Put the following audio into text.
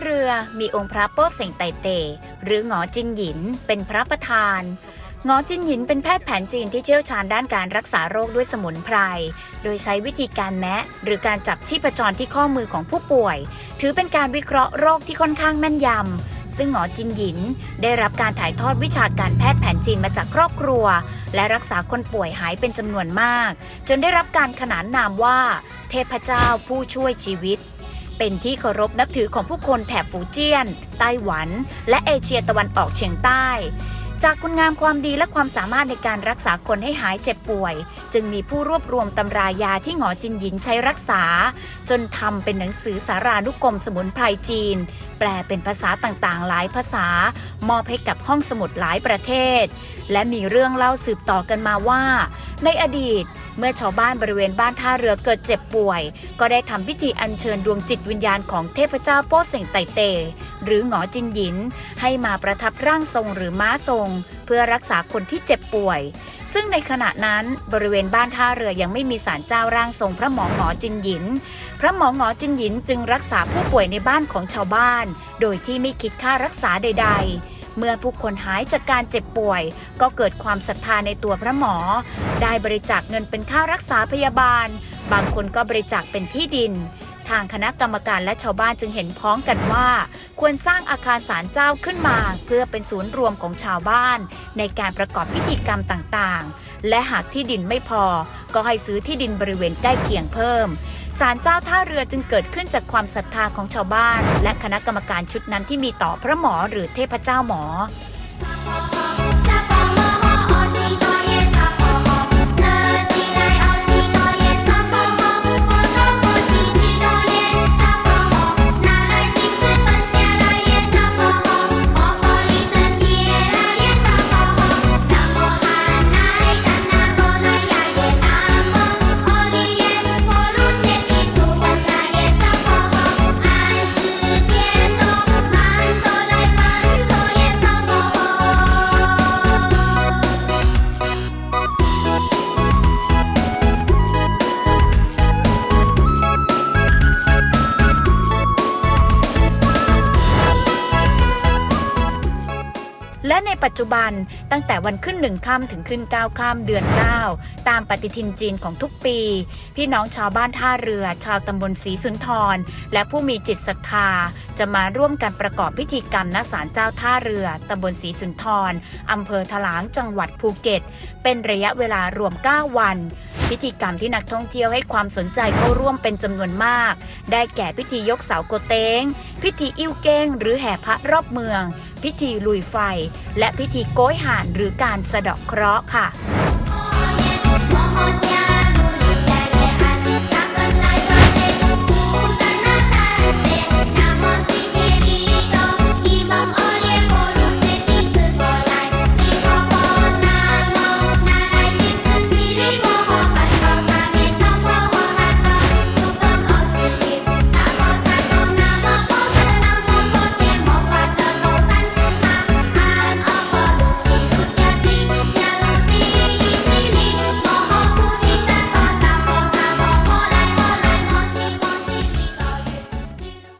เรือมีองค์พระโป้เสงไตเต หรือหงอจินหยิน เป็นพระประธานหงอจินหยินเป็นแพทย์แผนจีนที่เชี่ยวชาญด้านการรักษาโรคด้วยสมุนไพร โดยใช้วิธีการแมะ หรือการจับชีพจรที่ข้อมือของผู้ป่วย ถือเป็นการวิเคราะห์โรคที่ค่อนข้างแม่นยำ ซึ่งหงอจินหยิน ได้รับการถ่ายทอดวิชาการแพทย์แผนจีนมาจากครอบครัว และรักษาคนป่วยหายเป็นจำนวนมาก จนได้รับการขนานนามว่า เทพเจ้าผู้ช่วยชีวิต เป็นที่เคารพนับถือของผู้คนแถบฟูเจียน ไต้หวัน และเอเชียตะวันออกเฉียงใต้ จากคุณงามความดีและความสามารถในการรักษาคนให้หายเจ็บป่วย จึงมีผู้รวบรวมตำรายาที่หงอจินหยินใช้รักษา จนทำเป็นหนังสือสารานุกรมสมุนไพรจีน แปลเป็นภาษาต่างๆ หลายภาษา มอบให้กับห้องสมุดหลายประเทศ และมีเรื่องเล่าสืบต่อกันมาว่า ในอดีต เมื่อชาวบ้านบริเวณบ้านท่าเรือเกิดเจ็บป่วย ก็ได้ทำพิธีอัญเชิญดวงจิตวิญญาณของเทพเจ้าโป้เสงไตเต หรือหงอจินหยิน ให้มาประทับร่างทรงหรือม้าทรง เพื่อรักษาคนที่เจ็บป่วย ซึ่งในขณะนั้นบริเวณบ้านท่าเรือยังไม่มีศาลเจ้าร่างทรงพระหมอหงอจินหยิน พระหมอหงอจินหยินจึงรักษาผู้ป่วยในบ้านของชาวบ้าน โดยที่ไม่คิดค่ารักษาใด ๆ เมื่อผู้คนหายจากการเจ็บป่วย ก็เกิดความศรัทธาในตัวพระหมอ ได้บริจาคเงินเป็นค่ารักษาพยาบาล บางคนก็บริจาคเป็นที่ดิน ทางคณะกรรมการและชาวบ้านจึงเห็นพ้องกันว่า ควรสร้างอาคารศาลเจ้าขึ้นมา เพื่อเป็นศูนย์รวมของชาวบ้าน ในการประกอบพิธีกรรมต่างๆ และหากที่ดินไม่พอ ก็ให้ซื้อที่ดินบริเวณใกล้เคียงเพิ่ม ศาลเจ้าท่าเรือจึงเกิดขึ้นจากความศรัทธาของชาวบ้าน และคณะกรรมการชุดนั้นที่มีต่อพระหมอหรือเทพเจ้าหมอ และในปัจจุบันตั้งแต่วันขึ้นหนึ่งค่ำถึงขึ้นเก้าค่ำเดือน 9 ตามปฏิทินจีนของทุกปี พี่น้องชาวบ้านท่าเรือ ชาวตำบลศรีสุนทร และผู้มีจิตศรัทธา จะมาร่วมกันประกอบพิธีกรรมณศาลเจ้าท่าเรือตำบลศรีสุนทรอำเภอถลางจังหวัดภูเก็ต เป็นระยะเวลารวม 9 วัน พิธีกรรมที่นักท่องเที่ยวให้ความสนใจเข้าร่วมเป็นจำนวนมาก ได้แก่พิธียกเสาโกเตงพิธีอิ่วเก้งหรือแห่พระรอบเมือง พิธีลุยไฟ และพิธีโก้ยห่านหรือการสะเดาะเคราะห์ค่ะ